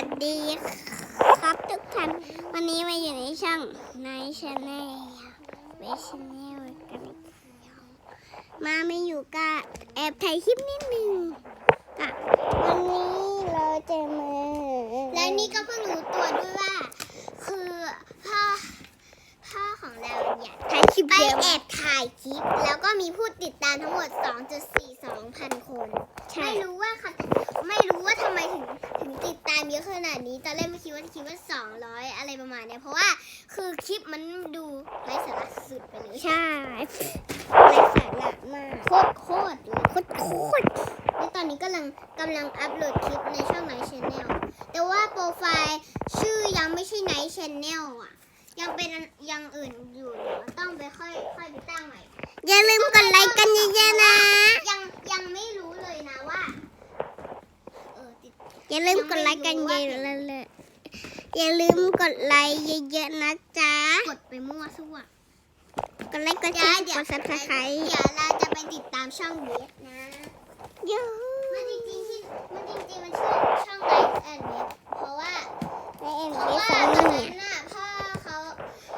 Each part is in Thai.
วัสดีครับทุกท่าน วันนี้มาอยู่ในช่องไนชาแนลเวชแนลกันมาไม่อยู่กับแอบถ่ายคลิปนิดนึงกับวันนี้เราจะมาและนี่ก็เพิ่งรู้ตัวด้วยว่า คือพ่อพ่อของเราเนี่ยถ่ายคลิปไปแอบถ่ายคลิป แล้วก็มีผู้ติดตามทั้งหมด 2.42 พันคน ไม่รู้ว่าเขาไม่ นาดนี้ตอนแรกไม่คิดว่าคิดว่า200อะไรประมาณเนี้ยเพราะว่าคือคลิปมันดูไร้สาระสุดไปเลยใช่ไรสาระมากโคตรโคตรเลยโคตรโคตรและตอนนี้กำลังกำลังอัพโหลดคลิปในช่องไนท์ชแนลแต่ว่าโปรไฟล์ชื่อยังไม่ใช่ไนท์ชแนลอะ ยังเป็นอยังอื่นอยู่เดี๋ยวต้องไปค่อยค่อยไปตั้งใหม่อย่าลืมกดไลค์กันเยอะๆนะ ยังยังไม่รู้เลยนะว่าเออติด อย่าลืมกดไลค์กันเยอะๆเลยอย่าลืมกดไลค์เยอะๆนะจ๊ะ กดไปมั่วซั่ว กดไลค์กดแชร์กดซับสไครต์เดี๋ยวเราจะไปติดตามช่องเบสนะยูมันจริงๆที่มันจริงๆมันชื่อช่องไนท์แอนด์เบสเพราะว่าในเอ็มเพราะบีว่าซัตนอนนี่นั้นน่ะพ่อเขา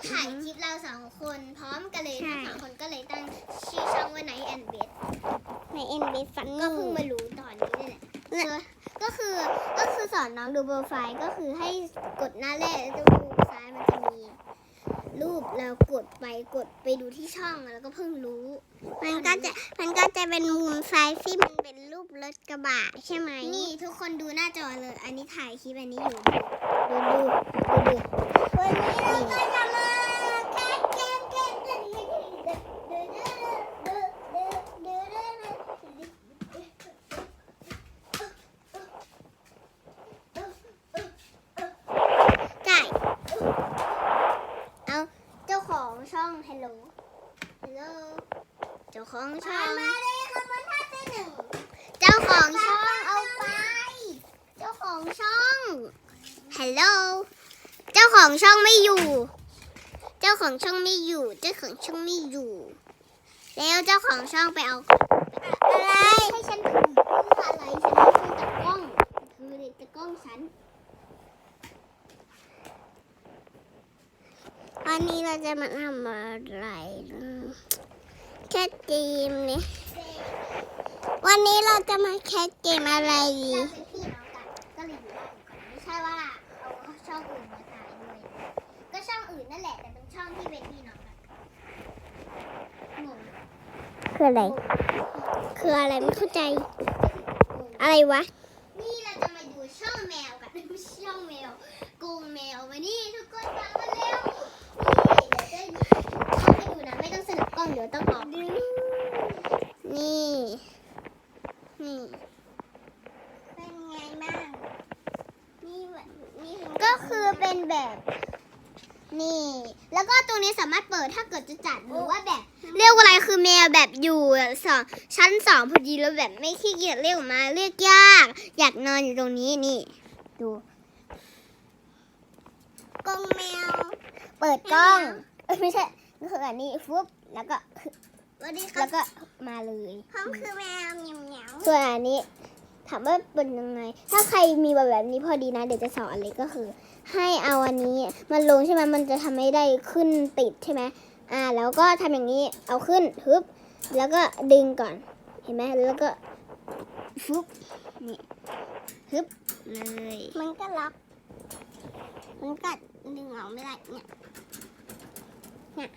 ถ่ายคลิปเราสองคนพร้อมกันเลยใช่ทั้งสองคนก็เลยตั้งชื่อช่องว่าไนท์แอนด์เบสในเอ็มบีซันก็นี่เพิ่งมารู้ตอนนี้นี่แหละเนี่ยส่วน ก็คือก็คือสอนน้องดูโปรไฟล์ก็คือให้กดหน้าแรกแล้วดูซ้ายมันจะมี รูปแล้วกดไปกดไปดูที่ช่องแล้วก็เพิ่งรู้ มันก็จะมันก็จะเป็นมุมซ้ายที่มันเป็นรูปรถกระบะใช่ไหมนี่ทุกคนดูหน้าจอเลย อันนี้ถ่ายคลิปอันนี้อยู่ดูดูดูดูวันนี้เราก็จะมาแคสเกมเกมกัน ใช่เอาเจ้าของช่อง Hello Hello เจ้า ของช่อง มาเลยขบวนท่าเต้นหนึ่งเจ้าของช่องเอาไป เจ้าของช่อง Hello เจ้าของช่องไม่อยู่ เจ้าของช่องไม่อยู่ เจ้าของช่องไม่อยู่ แล้วเจ้าของช่องไปเอา อะไร ให้ฉันถือเพื่ออะไรฉันไม่คือตะกล้องคือตะกล้องฉันวันนี้เราจะมาทำอะไรนะ แคสเกมเนี่ยวันนี้เราจะมาแคสเกมอะไรดีเราเป็นพี่น้องกันก็เลยอยู่ได้อยู่ก่อนไม่ใช่ว่าเอาช่องอื่นมาถ่ายด้วย ก็ช่องอื่นนั่นแหละแต่เป็นช่องที่เป็นพี่น้องกันงงคืออะไร คืออะไรไม่เข้าใจ อะไรวะ นี่เราจะมาดูช่องแมวกันไม่ใช่ช่องแมวกรงแมวมานี่ทุกคนฟังมาเร็วนี่เดี๋ยวจะเอาให้ดูนะไม่ต้องสลับกล้องเดี๋ยวต้องออก นี่ นี่ เป็นไงบ้าง นี่แบบนี่ ก็คือเป็นแบบนี่ แล้วก็ตรงนี้สามารถเปิดถ้าเกิดจะจัดหรือว่าแบบ เรียกว่าอะไรคือแมวแบบอยู่สองชั้นสองพอดีแล้วแบบไม่ขี้เกียจเรียกออกมาเรียกยาก อยากนอนอยู่ตรงนี้นี่ ดูกรงแมว เปิดกล้องเอ้ยไม่ใช่ก็คืออันนี้ฟุบแล้วก็สวัสดีครัแล้บวก็มาเลยผมคือแมวเหมียวเหมียวส่วนอันนี้ ถามว่าเป็นยังไง ถ้าใครมีแบบแบบนี้พอดีนะ เดี๋ยวจะสอนเลยก็คือ ให้เอาอันนี้มันลงใช่ไหมมันจะทำให้ได้ขึ้นติดใช่ไหมอ่า แล้วก็ทำอย่างนี้เอาขึ้นฮึบแล้วก็ดึงก่อน เห็นไหมแล้วก็ฟุบนี่ฮึบเลย มันก็ล็อกมันก็ดึงออกไม่ได้เนี่ยเนี่ย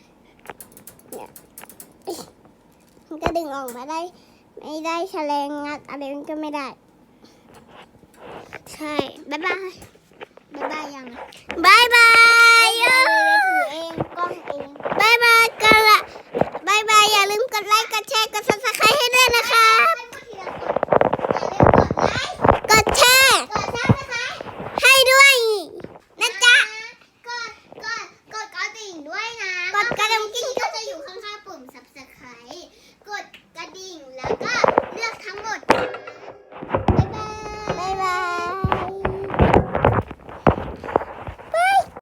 เนี่ยมันก็ดึงออกมาได้ ไม่ได้แฉลงงัดอะไรนก็ไม่ได้ ใช่บ๊ายบายบ๊ายบายยังบ๊ายบายเองกล้องเอง